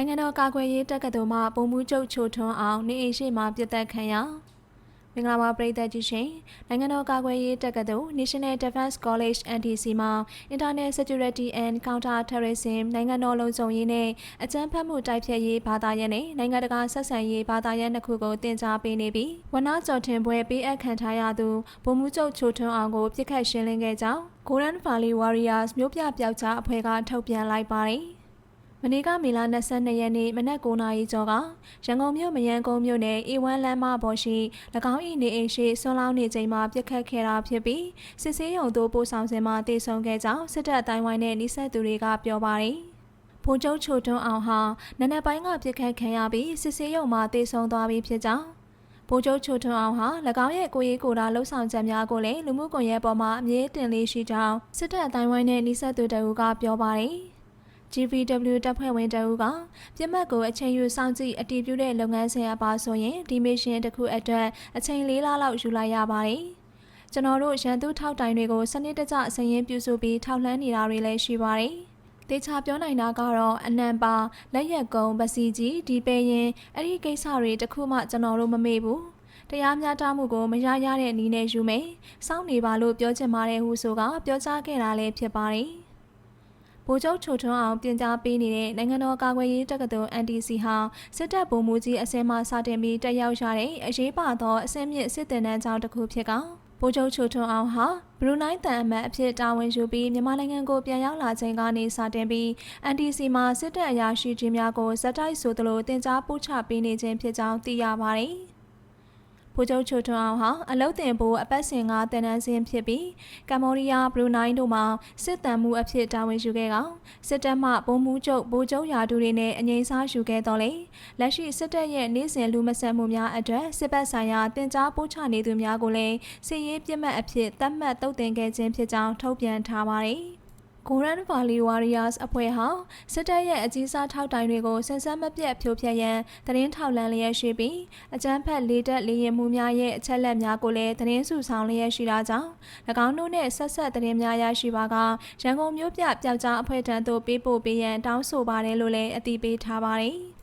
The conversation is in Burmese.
နိုင်ငံတော်ကာကွယ်ရေးတပ်ကသိုလ်မှပုံမှုချုပ်ချိုထွန်းအောင်နေအိမ်ရှိမှပြစ်တက်ခံရမင်္ဂလာပါပရိသတ်ကြီးရှင်နိုင်ငံတော်ကာကွယ်ရေးတပ်ကသိုလ် National Defense College NDC မှာ Internet Security and Counter Terrorism နိုင်ငံတော်လုံခြုံရေးနဲ့အကြမ်းဖက်မှုတိုက်ဖျက်ရေးဘာသာရပ်နဲ့နိုင်ငံတကာဆက်ဆံရေးဘာသာရပ်နှစ်ခုကိုတင် जा ပေးနေပြီးဝနကျော်ထင်ပွဲပေးအပ်ခံထားရသူပုံမှုချုပ်ချိုထွန်းအောင်ကိုပြစ်ခတ်ရှင်းလင်းခဲ့ကြောင်း Golden Valley Warriors မြို့ပြပျောက်ကြားအဖွဲ့ကထုတ်ပြန်လိုက်ပါတယ် မနေ့ကမေလ22ရက်နေ့မနက်9:00နာရီကျော်ကရန်ကုန်မြို့မရန်ကုန်မြို့နယ်အေဝမ်းလမ်းမပေါ်ရှိ၎င်း၏နေအိမ်ရှိဆွမ်းလောင်းနေချိန်မှာပြစ်ခတ်ခဲ့တာဖြစ်ပြီးစစ်ဆေးရုံသို့ပို့ဆောင်စဉ်မှာတေဆုံးခဲ့ကြောင်းစစ်တပ်အတိုင်းဝိုင်းနဲ့နှိစက်သူတွေကပြောပါတယ်။ဖိုးကျုပ်ချိုတွန်းအောင်ဟာနနက်ပိုင်းကပြစ်ခတ်ခံရပြီးစစ်ဆေးရုံမှာတေဆုံးသွားပြီးဖြစ်ကြောင်းဗိုလ်ချုပ်ချိုထွန်းအောင်ဟာ၎င်းရဲ့ကိုရေးကိုတာလှုပ်ဆောင်ချက်များကိုလည်းလူမှုကွန်ရက်ပေါ်မှာအမြဲတင်လေးရှိကြောင်းစစ်တပ်အတိုင်းဝိုင်းနဲ့နှိစက်သူတအူကပြောပါတယ်။ GVW တပ်ဖွဲ့ဝင်တအူကပြစ်မှတ်ကိုအချိန်ယူစောင့်ကြည့်အတည်ပြုတဲ့လုပ်ငန်းစဉ်အပါဆိုရင်ဒီမစ်ရှင်တစ်ခုအတွက်အချိန်၄လလောက်ယူလိုက်ရပါတယ်။ကျွန်တော်တို့ရန်သူထောက်တိုင်တွေကိုစနစ်တကျအစရင်ပြုစုပြီးထောက်လှမ်းနေတာတွေလည်းရှိပါတယ်။တေချာပြောနိုင်တာကတော့အနံပါလက်ရက်ကုံပစီကြီးဒီပေရင်အဲ့ဒီကိစ္စတွေတခုမှကျွန်တော်တို့မမေ့ဘူးတရားမျှတမှုကိုမရရတဲ့နည်းနဲ့ယူမယ်စောင့်နေပါလို့ပြောချင်ပါတယ်ဟုဆိုကပြောကြားခဲ့တာလည်းဖြစ်ပါတယ် ဗိုလ်ချုပ်ချိုထွန်းအောင်ပြင်ကြားပေးနေတဲ့နိုင်ငံတော်ကာကွယ်ရေးတပ်ကသိုလ် NDC ဟာစစ်တပ်ဗိုလ်မှူးကြီးအစင်းမှစတင်ပြီးတက်ရောက်ရတဲ့အရေးပါသောအစင်းမြင့်စစ်တင်တန်းကြောင်းတစ်ခုဖြစ်ကဗိုလ်ချုပ်ချိုထွန်းအောင်ဟာဘရူနိုင်းတန်အမတ်အဖြစ်တာဝန်ယူပြီးမြန်မာနိုင်ငံကိုပြန်ရောက်လာချိန်ကနေစတင်ပြီး NDC မှာစစ်တပ်အရာရှိကြီးများကိုဇက်တိုက်ဆိုသလိုတင် जा ပို့ချပေးနေခြင်းဖြစ်ကြောင်းသိရပါတယ်။ဗိုလ် ချုပ်ချိုထွန်းအောင်ဟာအလုတ်တင်ဖို့အပတ်စဉ်ကတန်တန်းစင်းဖြစ်ပြီးကမ္ဘောဒီးယားဘရူနိုင်းတို့မှာစစ်တမ်းမှုအဖြစ်တာဝန်ယူခဲ့ကောင်စစ်တပ်မှဘုံမှုချုပ်ဗိုလ်ချုပ်ရာထူးတွေနဲ့အငိမ့်စားယူခဲ့တော့လေလက်ရှိစစ်တပ်ရဲ့နေ့စဉ်လူမဆန်မှုများအတွက်စစ်ပတ်ဆိုင်ရာတင် जा ပို့ချနေသူများကိုလည်းစစ်ရေးပြစ်မှတ်အဖြစ်သတ်မှတ်တုတ်တင်ခဲ့ခြင်းဖြစ်ကြောင်းထုတ်ပြန်ထားပါတယ်။ Golden Valley Warriors အဖွဲ့ဟာစစ်တပ်ရဲ့အကြီးစားထောက်တိုင်တွေကိုဆင်ဆန်းမပြတ်ဖြိုဖျက်ရန်သတင်းထောက်လန်းလျက်ရှိပြီးအကြမ်းဖက်လေးတပ်လေးရင်မှုများရဲ့အချက်လက်များကိုလည်းသတင်းစုဆောင်လျက်ရှိတာကြောင့်၎င်းတို့နဲ့ဆက်ဆက်သတင်းများရရှိပါကရန်ကုန်မြို့ပြပျောက်ကြားအဖွဲ့ထံသို့ပေးပို့ပေးရန်တောင်းဆိုပါတယ်လို့လည်းအသိပေးထားပါတယ်။